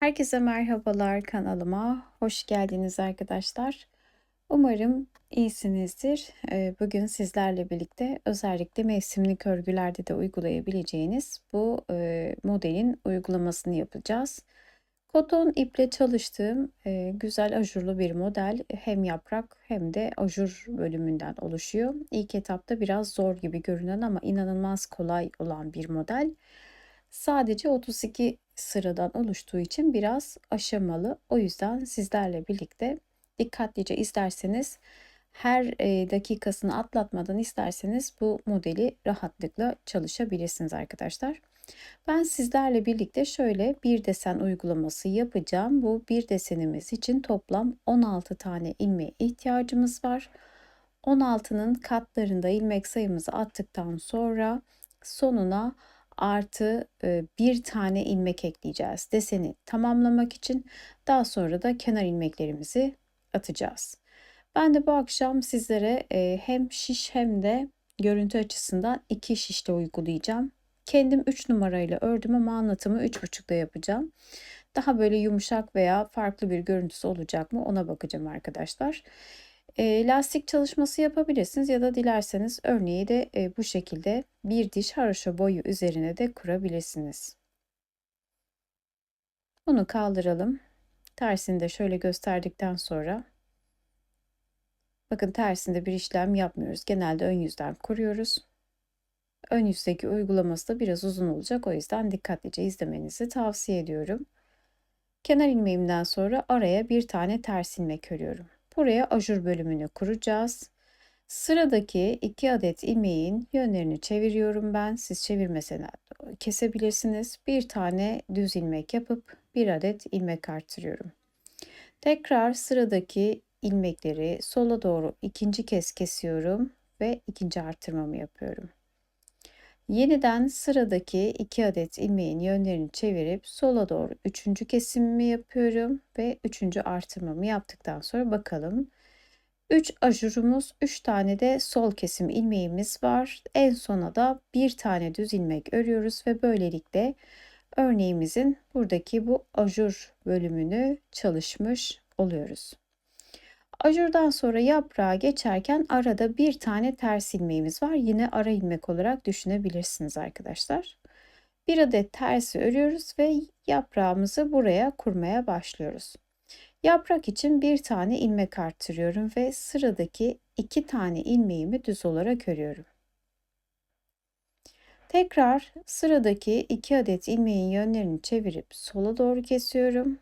Herkese merhabalar kanalıma. Hoş geldiniz arkadaşlar. Umarım iyisinizdir. Eee, Bugün sizlerle birlikte özellikle mevsimlik örgülerde de uygulayabileceğiniz bu eee, modelin uygulamasını yapacağız. Koton iple çalıştığım eee, güzel ajurlu bir model hem yaprak hem de ajur bölümünden oluşuyor. İlk etapta biraz zor gibi görünen ama inanılmaz kolay olan bir model. Sadece 32 sıradan oluştuğu için biraz aşamalı. O yüzden sizlerle birlikte dikkatlice izlerseniz her e, dakikasını atlatmadan isterseniz bu modeli rahatlıkla çalışabilirsiniz arkadaşlar. Ben sizlerle birlikte şöyle bir desen uygulaması yapacağım. Bu bir desenimiz için toplam 16 tane ilmeğe ihtiyacımız var. 16'nın katlarında ilmek sayımızı attıktan sonra sonuna artı bir tane ilmek ekleyeceğiz deseni tamamlamak için. Daha sonra da kenar ilmeklerimizi atacağız. Ben de bu akşam sizlere hem şiş hem de görüntü açısından iki şişle uygulayacağım. Kendim 3 numarayla ördüm ama anlatımı 3,5'da yapacağım. Daha böyle yumuşak veya farklı bir görüntüsü olacak mı ona bakacağım arkadaşlar. E, lastik çalışması yapabilirsiniz ya da dilerseniz örneği de e, bu şekilde bir diş haroşa boyu üzerine de kurabilirsiniz. Bunu kaldıralım. Tersini de şöyle gösterdikten sonra bakın tersinde bir işlem yapmıyoruz. Genelde ön yüzden kuruyoruz. Ön yüzdeki uygulaması da biraz uzun olacak. O yüzden dikkatlice izlemenizi tavsiye ediyorum. Kenar ilmeğimden sonra araya bir tane ters ilmek örüyorum. Buraya ajur bölümünü kuracağız. Sıradaki iki adet ilmeğin yönlerini çeviriyorum ben. Siz çevirmesene kesebilirsiniz. Bir tane düz ilmek yapıp bir adet ilmek artırıyorum. Tekrar sıradaki ilmekleri sola doğru ikinci kez kesiyorum ve ikinci artırmamı yapıyorum. Yeniden sıradaki iki adet ilmeğin yönlerini çevirip sola doğru üçüncü kesimimi yapıyorum ve üçüncü artırmamı yaptıktan sonra bakalım. 3 ajurumuz, 3 tane de sol kesim ilmeğimiz var. En sona da bir tane düz ilmek örüyoruz ve böylelikle örneğimizin buradaki bu ajur bölümünü çalışmış oluyoruz. Ajurdan sonra yaprağa geçerken arada bir tane ters ilmeğimiz var. Yine ara ilmek olarak düşünebilirsiniz arkadaşlar. Bir adet tersi örüyoruz ve yaprağımızı buraya kurmaya başlıyoruz. Yaprak için bir tane ilmek arttırıyorum ve sıradaki iki tane ilmeğimi düz olarak örüyorum. Tekrar sıradaki iki adet ilmeğin yönlerini çevirip sola doğru kesiyorum.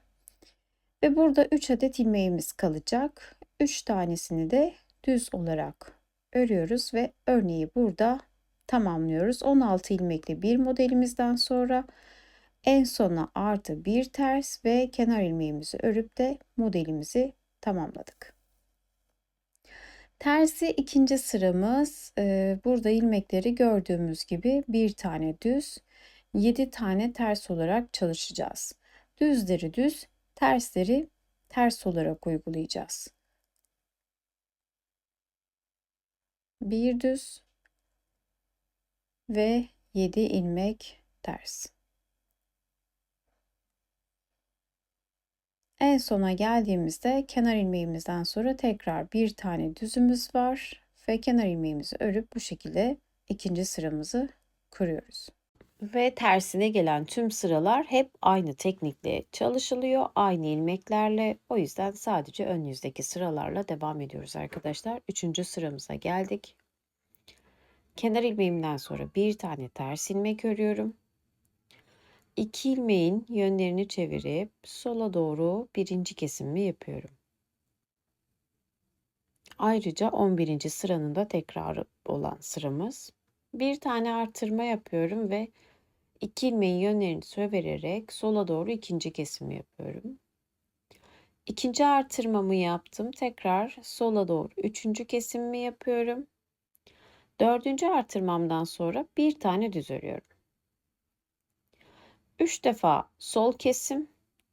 Ve burada 3 adet ilmeğimiz kalacak. 3 tanesini de düz olarak örüyoruz ve örneği burada tamamlıyoruz. 16 ilmekli bir modelimizden sonra en sona artı bir ters ve kenar ilmeğimizi örüp de modelimizi tamamladık. Tersi ikinci sıramız. Ee, burada ilmekleri gördüğümüz gibi bir tane düz, 7 tane ters olarak çalışacağız. Düzleri düz, tersleri ters olarak uygulayacağız. Bir düz ve 7 ilmek ters. En sona geldiğimizde kenar ilmeğimizden sonra tekrar bir tane düzümüz var ve kenar ilmeğimizi örüp bu şekilde ikinci sıramızı kuruyoruz. Ve tersine gelen tüm sıralar hep aynı teknikle çalışılıyor, aynı ilmeklerle. O yüzden sadece ön yüzdeki sıralarla devam ediyoruz arkadaşlar. Üçüncü sıramıza geldik. Kenar ilmeğimden sonra bir tane ters ilmek örüyorum. İki ilmeğin yönlerini çevirip sola doğru birinci kesimimi yapıyorum. Ayrıca 11. sıranın da tekrarı olan sıramız. Bir tane artırma yapıyorum ve iki ilmeğin yönlerini çevirerek sola doğru ikinci kesimi yapıyorum. İkinci artırmamı yaptım. Tekrar sola doğru üçüncü kesimimi yapıyorum. Dördüncü artırmamdan sonra bir tane düz örüyorum. 3 defa sol kesim,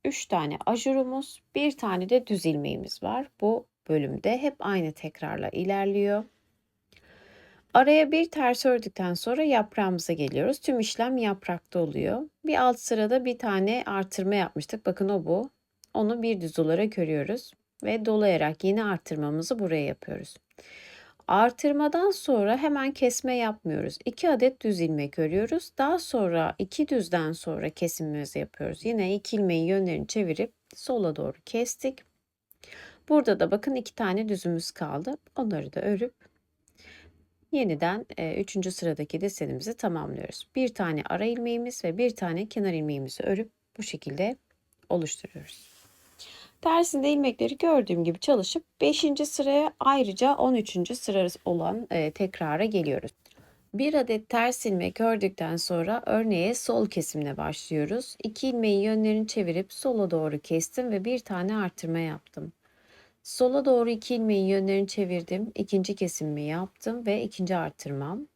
3 tane ajurumuz, bir tane de düz ilmeğimiz var. Bu bölümde hep aynı tekrarla ilerliyor. Araya bir ters ördükten sonra yaprağımıza geliyoruz. Tüm işlem yaprakta oluyor. Bir alt sırada bir tane artırma yapmıştık. Bakın o bu. Onu bir düz olarak örüyoruz ve dolayarak yeni artırmamızı buraya yapıyoruz. Artırmadan sonra hemen kesme yapmıyoruz. 2 adet düz ilmek örüyoruz. Daha sonra 2 düzden sonra kesimimizi yapıyoruz. Yine 2 ilmeğin yönlerini çevirip sola doğru kestik. Burada da bakın iki tane düzümüz kaldı. Onları da örüp yeniden 3. E, sıradaki desenimizi tamamlıyoruz. Bir tane ara ilmeğimiz ve bir tane kenar ilmeğimizi örüp bu şekilde oluşturuyoruz. Tersinde ilmekleri gördüğüm gibi çalışıp 5. sıraya ayrıca 13. sıra olan e, tekrara geliyoruz. Bir adet ters ilmek ördükten sonra örneğe sol kesimle başlıyoruz. İki ilmeğin yönlerini çevirip sola doğru kestim ve bir tane artırma yaptım. Sola doğru iki ilmeğin yönlerini çevirdim. ikinci kesimimi yaptım ve ikinci artırmam.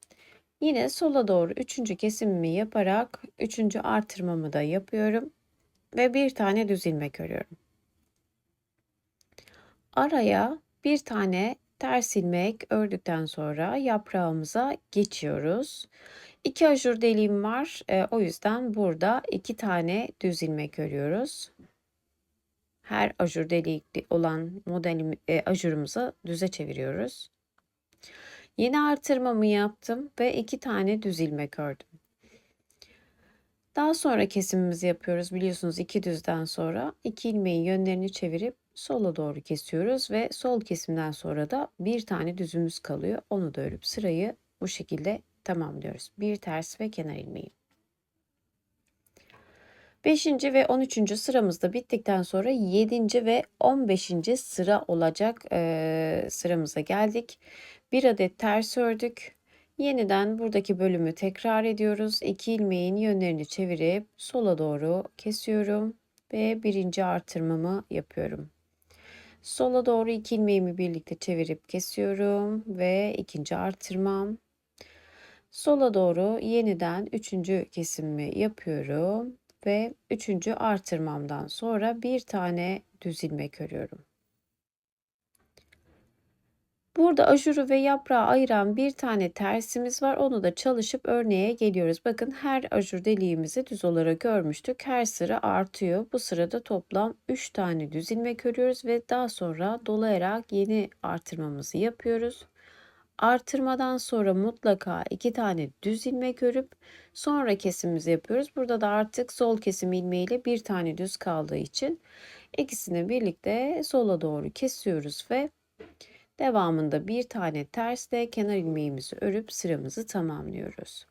Yine sola doğru üçüncü kesimimi yaparak üçüncü artırmamı da yapıyorum ve bir tane düz ilmek örüyorum. Araya bir tane ters ilmek ördükten sonra yaprağımıza geçiyoruz. İki ajur deliğim var. E, o yüzden burada iki tane düz ilmek örüyoruz. Her ajur delikli olan modelim e, ajurumuzu düze çeviriyoruz. Yeni artırmamı yaptım ve iki tane düz ilmek ördüm. Daha sonra kesimimizi yapıyoruz. Biliyorsunuz iki düzden sonra iki ilmeğin yönlerini çevirip sola doğru kesiyoruz ve sol kesimden sonra da bir tane düzümüz kalıyor. Onu da örüp sırayı bu şekilde tamamlıyoruz. Bir ters ve kenar ilmeği. 5. ve 13. sıramızda bittikten sonra 7. ve 15. sıra olacak e, sıramıza geldik. Bir adet ters ördük. Yeniden buradaki bölümü tekrar ediyoruz. İki ilmeğin yönlerini çevirip sola doğru kesiyorum ve birinci artırmamı yapıyorum. Sola doğru iki ilmeğimi birlikte çevirip kesiyorum ve ikinci artırmam. Sola doğru yeniden üçüncü kesimimi yapıyorum ve üçüncü artırmamdan sonra bir tane düz ilmek örüyorum. Burada ajuru ve yaprağı ayıran bir tane tersimiz var. Onu da çalışıp örneğe geliyoruz. Bakın her ajur deliğimizi düz olarak görmüştük. Her sıra artıyor. Bu sırada toplam 3 tane düz ilmek örüyoruz ve daha sonra dolayarak yeni artırmamızı yapıyoruz. Artırmadan sonra mutlaka iki tane düz ilmek örüp sonra kesimimizi yapıyoruz. Burada da artık sol kesim ilmeğiyle bir tane düz kaldığı için ikisini birlikte sola doğru kesiyoruz ve devamında bir tane tersle kenar ilmeğimizi örüp sıramızı tamamlıyoruz.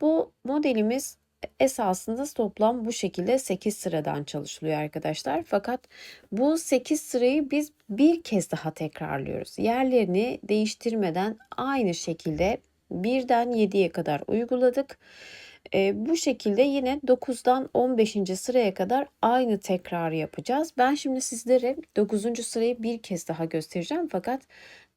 Bu modelimiz esasında toplam bu şekilde 8 sıradan çalışılıyor arkadaşlar. Fakat bu 8 sırayı biz bir kez daha tekrarlıyoruz. Yerlerini değiştirmeden aynı şekilde birden 7'ye kadar uyguladık. E, bu şekilde yine 9'dan 15. sıraya kadar aynı tekrarı yapacağız. Ben şimdi sizlere 9. sırayı bir kez daha göstereceğim. Fakat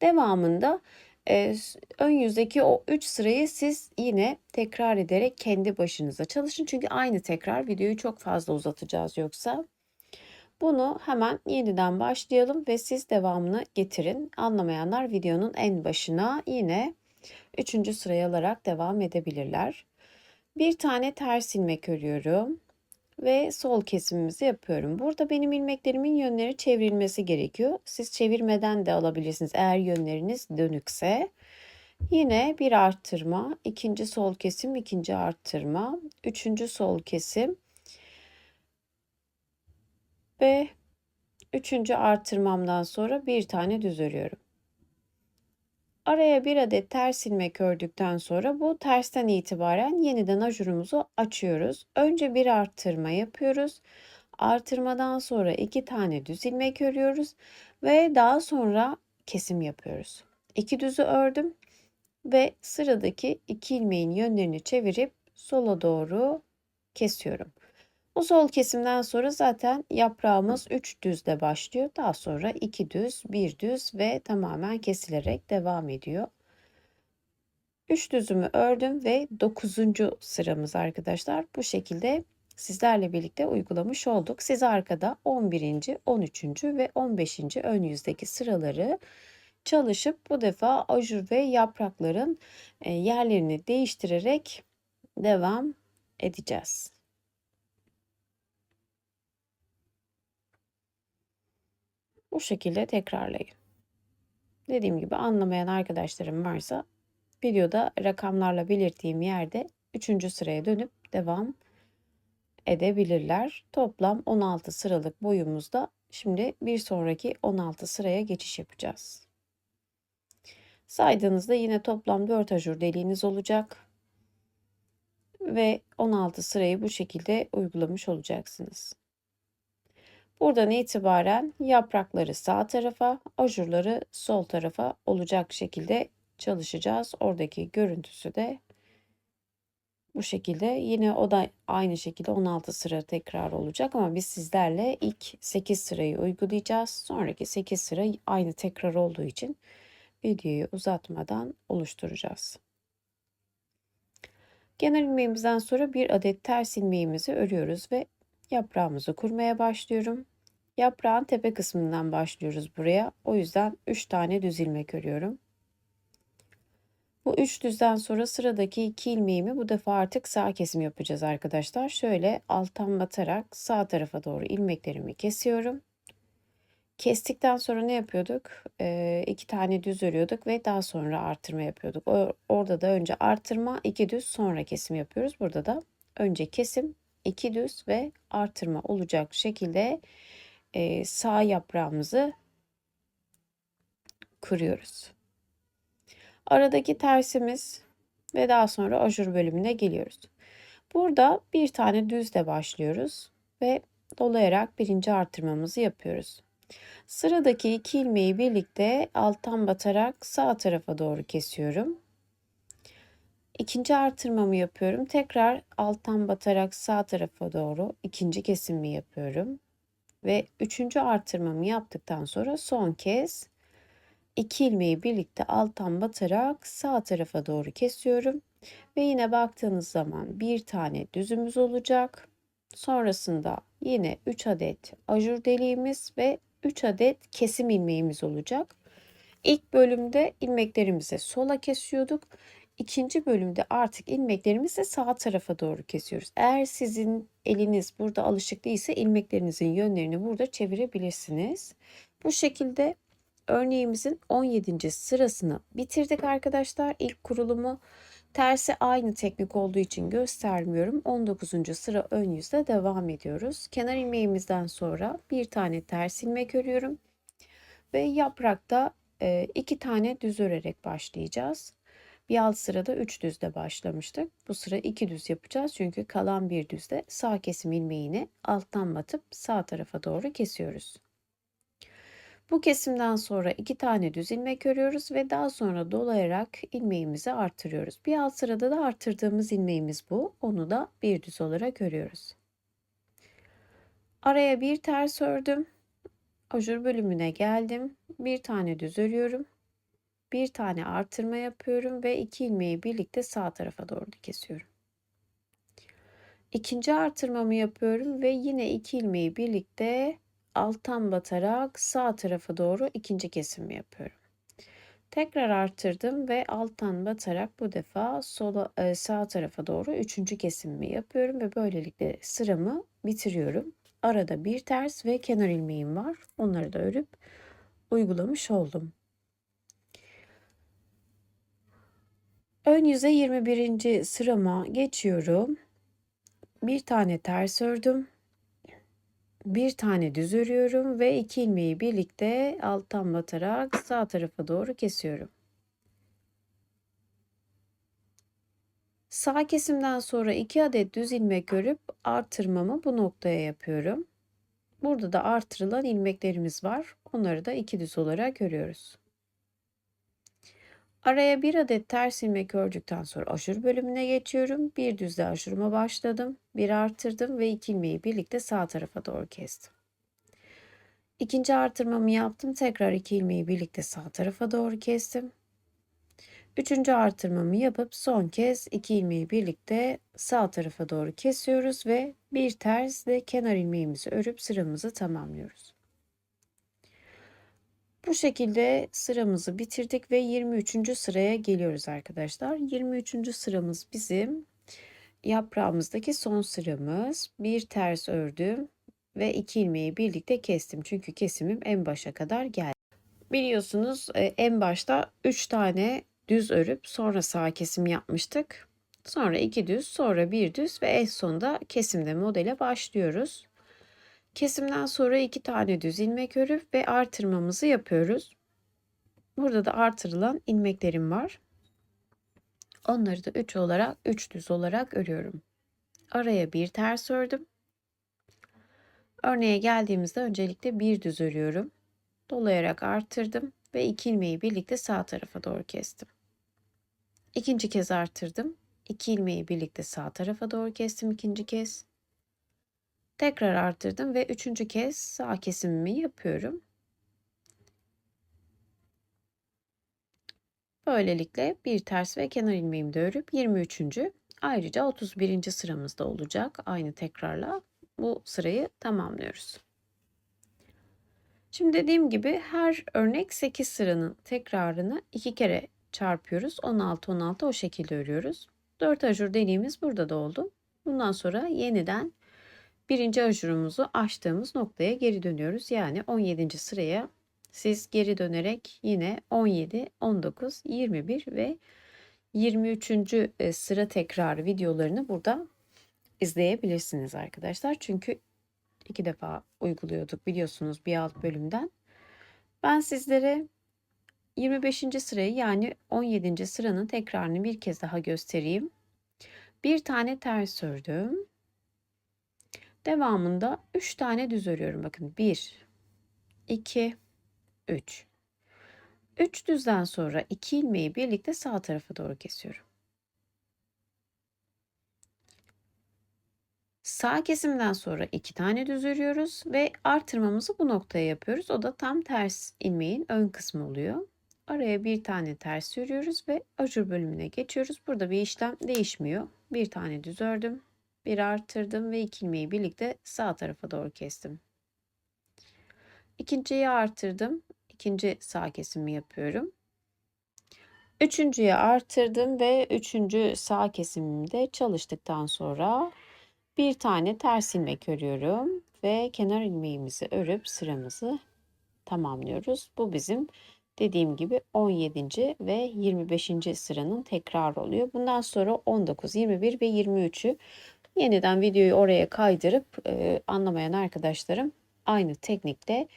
devamında e, ön yüzdeki o 3 sırayı siz yine tekrar ederek kendi başınıza çalışın. Çünkü aynı tekrar videoyu çok fazla uzatacağız yoksa. Bunu hemen yeniden başlayalım ve siz devamını getirin. Anlamayanlar videonun en başına yine 3. sıraya alarak devam edebilirler. Bir tane ters ilmek örüyorum ve sol kesimimizi yapıyorum. Burada benim ilmeklerimin yönleri çevrilmesi gerekiyor. Siz çevirmeden de alabilirsiniz eğer yönleriniz dönükse. Yine bir arttırma, ikinci sol kesim, ikinci arttırma, üçüncü sol kesim ve üçüncü artırmamdan sonra bir tane düz örüyorum. Araya bir adet ters ilmek ördükten sonra bu tersten itibaren yeniden ajurumuzu açıyoruz. Önce bir arttırma yapıyoruz. Artırmadan sonra iki tane düz ilmek örüyoruz ve daha sonra kesim yapıyoruz. İki düzü ördüm ve sıradaki iki ilmeğin yönlerini çevirip sola doğru kesiyorum. Bu sol kesimden sonra zaten yaprağımız 3 düzle başlıyor. Daha sonra 2 düz, 1 düz ve tamamen kesilerek devam ediyor. 3 düzümü ördüm ve 9. sıramız arkadaşlar. Bu şekilde sizlerle birlikte uygulamış olduk. Siz arkada 11. 13. ve 15. ön yüzdeki sıraları çalışıp bu defa ajur ve yaprakların e, yerlerini değiştirerek devam edeceğiz. Bu şekilde tekrarlayın. Dediğim gibi anlamayan arkadaşlarım varsa videoda rakamlarla belirttiğim yerde 3. sıraya dönüp devam edebilirler. Toplam 16 sıralık boyumuzda şimdi bir sonraki 16 sıraya geçiş yapacağız. Saydığınızda yine toplam 4 ajur deliğiniz olacak. Ve 16 sırayı bu şekilde uygulamış olacaksınız. Buradan itibaren yaprakları sağ tarafa, ajurları sol tarafa olacak şekilde çalışacağız. Oradaki görüntüsü de bu şekilde. Yine o da aynı şekilde 16 sıra tekrar olacak ama biz sizlerle ilk 8 sırayı uygulayacağız. Sonraki 8 sıra aynı tekrar olduğu için videoyu uzatmadan oluşturacağız. Genel ilmeğimizden sonra bir adet ters ilmeğimizi örüyoruz ve yaprağımızı kurmaya başlıyorum. Yaprağın tepe kısmından başlıyoruz buraya. O yüzden 3 tane düz ilmek örüyorum. Bu 3 düzden sonra sıradaki 2 ilmeğimi bu defa artık sağ kesim yapacağız arkadaşlar. Şöyle alttan batarak sağ tarafa doğru ilmeklerimi kesiyorum. Kestikten sonra ne yapıyorduk? Ee, tane düz örüyorduk ve daha sonra artırma yapıyorduk. O, orada da önce artırma, iki düz, sonra kesim yapıyoruz. Burada da önce kesim, iki düz ve artırma olacak şekilde e, sağ yaprağımızı kuruyoruz. Aradaki tersimiz ve daha sonra ajur bölümüne geliyoruz. Burada bir tane düzle başlıyoruz ve dolayarak birinci artırmamızı yapıyoruz. Sıradaki iki ilmeği birlikte alttan batarak sağ tarafa doğru kesiyorum. İkinci artırmamı yapıyorum. Tekrar alttan batarak sağ tarafa doğru ikinci kesimi yapıyorum. Ve üçüncü artırmamı yaptıktan sonra son kez iki ilmeği birlikte alttan batarak sağ tarafa doğru kesiyorum. Ve yine baktığınız zaman bir tane düzümüz olacak. Sonrasında yine 3 adet ajur deliğimiz ve 3 adet kesim ilmeğimiz olacak. İlk bölümde ilmeklerimizi sola kesiyorduk. İkinci bölümde artık ilmeklerimizi sağ tarafa doğru kesiyoruz. Eğer sizin eliniz burada alışık değilse ilmeklerinizin yönlerini burada çevirebilirsiniz. Bu şekilde örneğimizin 17. sırasını bitirdik arkadaşlar. İlk kurulumu tersi aynı teknik olduğu için göstermiyorum. 19. sıra ön yüzde devam ediyoruz. Kenar ilmeğimizden sonra bir tane ters ilmek örüyorum. Ve yaprakta e, iki tane düz örerek başlayacağız. Bir alt sırada 3 düzde başlamıştık. Bu sıra 2 düz yapacağız. Çünkü kalan bir düzde sağ kesim ilmeğini alttan batıp sağ tarafa doğru kesiyoruz. Bu kesimden sonra iki tane düz ilmek örüyoruz ve daha sonra dolayarak ilmeğimizi artırıyoruz. Bir alt sırada da artırdığımız ilmeğimiz bu. Onu da bir düz olarak örüyoruz. Araya bir ters ördüm. Ajur bölümüne geldim. Bir tane düz örüyorum bir tane artırma yapıyorum ve iki ilmeği birlikte sağ tarafa doğru kesiyorum. İkinci artırmamı yapıyorum ve yine iki ilmeği birlikte alttan batarak sağ tarafa doğru ikinci kesimi yapıyorum. Tekrar arttırdım ve alttan batarak bu defa sola, e, sağ tarafa doğru üçüncü kesimimi yapıyorum ve böylelikle sıramı bitiriyorum. Arada bir ters ve kenar ilmeğim var. Onları da örüp uygulamış oldum. Ön yüze 21. sırama geçiyorum. Bir tane ters ördüm. Bir tane düz örüyorum ve iki ilmeği birlikte alttan batarak sağ tarafa doğru kesiyorum. Sağ kesimden sonra iki adet düz ilmek örüp artırmamı bu noktaya yapıyorum. Burada da artırılan ilmeklerimiz var. Onları da iki düz olarak örüyoruz. Araya bir adet ters ilmek ördükten sonra aşır bölümüne geçiyorum. Bir düzle aşırıma başladım. Bir artırdım ve iki ilmeği birlikte sağ tarafa doğru kestim. İkinci artırmamı yaptım. Tekrar iki ilmeği birlikte sağ tarafa doğru kestim. Üçüncü artırmamı yapıp son kez iki ilmeği birlikte sağ tarafa doğru kesiyoruz ve bir tersle kenar ilmeğimizi örüp sıramızı tamamlıyoruz. Bu şekilde sıramızı bitirdik ve 23. sıraya geliyoruz arkadaşlar. 23. sıramız bizim yaprağımızdaki son sıramız. Bir ters ördüm ve iki ilmeği birlikte kestim. Çünkü kesimim en başa kadar geldi. Biliyorsunuz e, en başta 3 tane düz örüp sonra sağ kesim yapmıştık. Sonra iki düz, sonra bir düz ve en sonunda kesimde modele başlıyoruz. Kesimden sonra iki tane düz ilmek örüp ve artırmamızı yapıyoruz. Burada da artırılan ilmeklerim var. Onları da 3 olarak 3 düz olarak örüyorum. Araya bir ters ördüm. Örneğe geldiğimizde öncelikle bir düz örüyorum. Dolayarak artırdım ve iki ilmeği birlikte sağ tarafa doğru kestim. İkinci kez artırdım. İki ilmeği birlikte sağ tarafa doğru kestim ikinci kez. Tekrar arttırdım ve üçüncü kez sağ kesimimi yapıyorum. Böylelikle bir ters ve kenar ilmeğimi de örüp 23. ayrıca 31. sıramızda olacak. Aynı tekrarla bu sırayı tamamlıyoruz. Şimdi dediğim gibi her örnek 8 sıranın tekrarını iki kere çarpıyoruz. 16 16 o şekilde örüyoruz. 4 ajur deliğimiz burada da oldu. Bundan sonra yeniden birinci ajurumuzu açtığımız noktaya geri dönüyoruz. Yani 17. sıraya siz geri dönerek yine 17, 19, 21 ve 23. e, sıra tekrarı videolarını burada izleyebilirsiniz arkadaşlar. Çünkü iki defa uyguluyorduk biliyorsunuz bir alt bölümden. Ben sizlere 25. sırayı yani 17. sıranın tekrarını bir kez daha göstereyim. Bir tane ters ördüm. Devamında 3 tane düz örüyorum. Bakın 1, 2, 3. 3 düzden sonra 2 ilmeği birlikte sağ tarafa doğru kesiyorum. Sağ kesimden sonra 2 tane düz örüyoruz ve artırmamızı bu noktaya yapıyoruz. O da tam ters ilmeğin ön kısmı oluyor. Araya bir tane ters örüyoruz ve ajur bölümüne geçiyoruz. Burada bir işlem değişmiyor. Bir tane düz ördüm, bir arttırdım ve iki birlikte sağ tarafa doğru kestim. İkinciyi arttırdım. ikinci sağ kesimi yapıyorum. Üçüncüye artırdım ve üçüncü sağ kesimimde çalıştıktan sonra bir tane ters ilmek örüyorum ve kenar ilmeğimizi örüp sıramızı tamamlıyoruz. Bu bizim dediğim gibi 17. ve 25. sıranın tekrar oluyor. Bundan sonra 19, 21 ve 23'ü yeniden videoyu oraya kaydırıp e, anlamayan arkadaşlarım aynı teknikte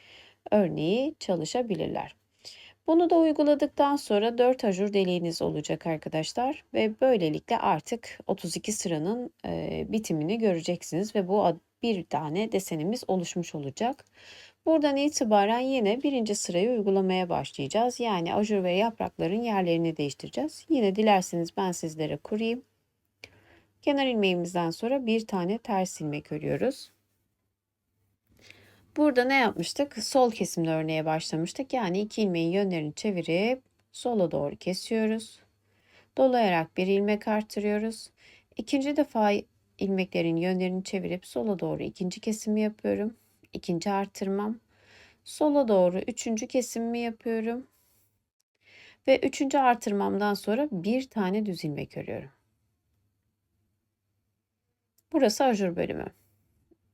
örneği çalışabilirler. Bunu da uyguladıktan sonra 4 ajur deliğiniz olacak arkadaşlar ve böylelikle artık 32 sıranın e, bitimini göreceksiniz ve bu bir tane desenimiz oluşmuş olacak. Buradan itibaren yine birinci sırayı uygulamaya başlayacağız. Yani ajur ve yaprakların yerlerini değiştireceğiz. Yine dilerseniz ben sizlere kurayım. Kenar ilmeğimizden sonra bir tane ters ilmek örüyoruz. Burada ne yapmıştık? Sol kesimde örneğe başlamıştık. Yani iki ilmeğin yönlerini çevirip sola doğru kesiyoruz. Dolayarak bir ilmek artırıyoruz. İkinci defa ilmeklerin yönlerini çevirip sola doğru ikinci kesimi yapıyorum. İkinci artırmam. Sola doğru üçüncü kesimimi yapıyorum. Ve üçüncü artırmamdan sonra bir tane düz ilmek örüyorum. Burası ajur bölümü.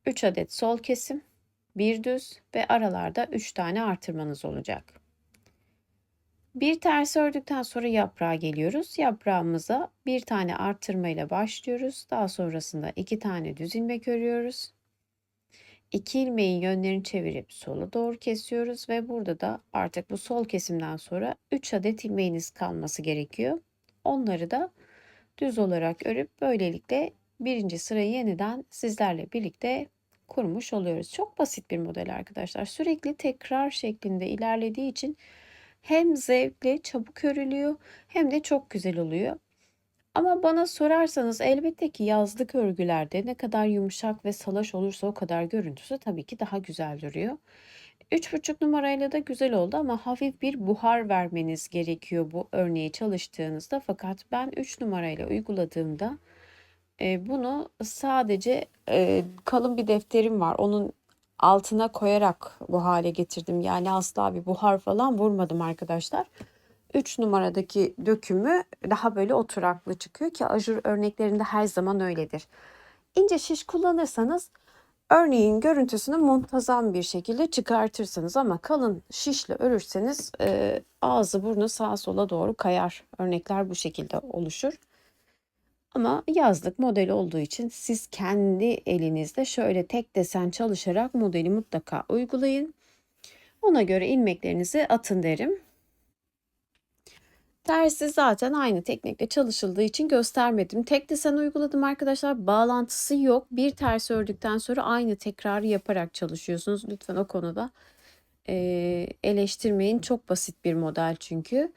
3 adet sol kesim, bir düz ve aralarda 3 tane artırmanız olacak. Bir ters ördükten sonra yaprağa geliyoruz. Yaprağımıza bir tane artırma ile başlıyoruz. Daha sonrasında iki tane düz ilmek örüyoruz. İki ilmeğin yönlerini çevirip sola doğru kesiyoruz ve burada da artık bu sol kesimden sonra 3 adet ilmeğiniz kalması gerekiyor. Onları da düz olarak örüp böylelikle birinci sırayı yeniden sizlerle birlikte kurmuş oluyoruz. Çok basit bir model arkadaşlar. Sürekli tekrar şeklinde ilerlediği için hem zevkli, çabuk örülüyor hem de çok güzel oluyor. Ama bana sorarsanız elbette ki yazlık örgülerde ne kadar yumuşak ve salaş olursa o kadar görüntüsü tabii ki daha güzel duruyor. 3,5 numarayla da güzel oldu ama hafif bir buhar vermeniz gerekiyor bu örneği çalıştığınızda. Fakat ben 3 numarayla uyguladığımda e, bunu sadece e, kalın bir defterim var. Onun altına koyarak bu hale getirdim. Yani asla bir buhar falan vurmadım arkadaşlar. 3 numaradaki dökümü daha böyle oturaklı çıkıyor ki ajur örneklerinde her zaman öyledir. İnce şiş kullanırsanız örneğin görüntüsünü muntazam bir şekilde çıkartırsınız ama kalın şişle örürseniz e, ağzı burnu sağa sola doğru kayar. Örnekler bu şekilde oluşur. Ama yazlık model olduğu için siz kendi elinizde şöyle tek desen çalışarak modeli mutlaka uygulayın. Ona göre ilmeklerinizi atın derim. Tersi zaten aynı teknikle çalışıldığı için göstermedim. Tek desen uyguladım arkadaşlar. Bağlantısı yok. Bir ters ördükten sonra aynı tekrarı yaparak çalışıyorsunuz. Lütfen o konuda eee, eleştirmeyin. Çok basit bir model çünkü.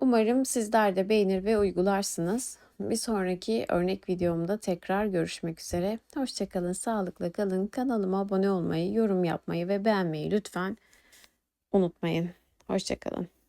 Umarım sizler de beğenir ve uygularsınız. Bir sonraki örnek videomda tekrar görüşmek üzere. Hoşçakalın, sağlıkla kalın. Kanalıma abone olmayı, yorum yapmayı ve beğenmeyi lütfen unutmayın. Hoşçakalın.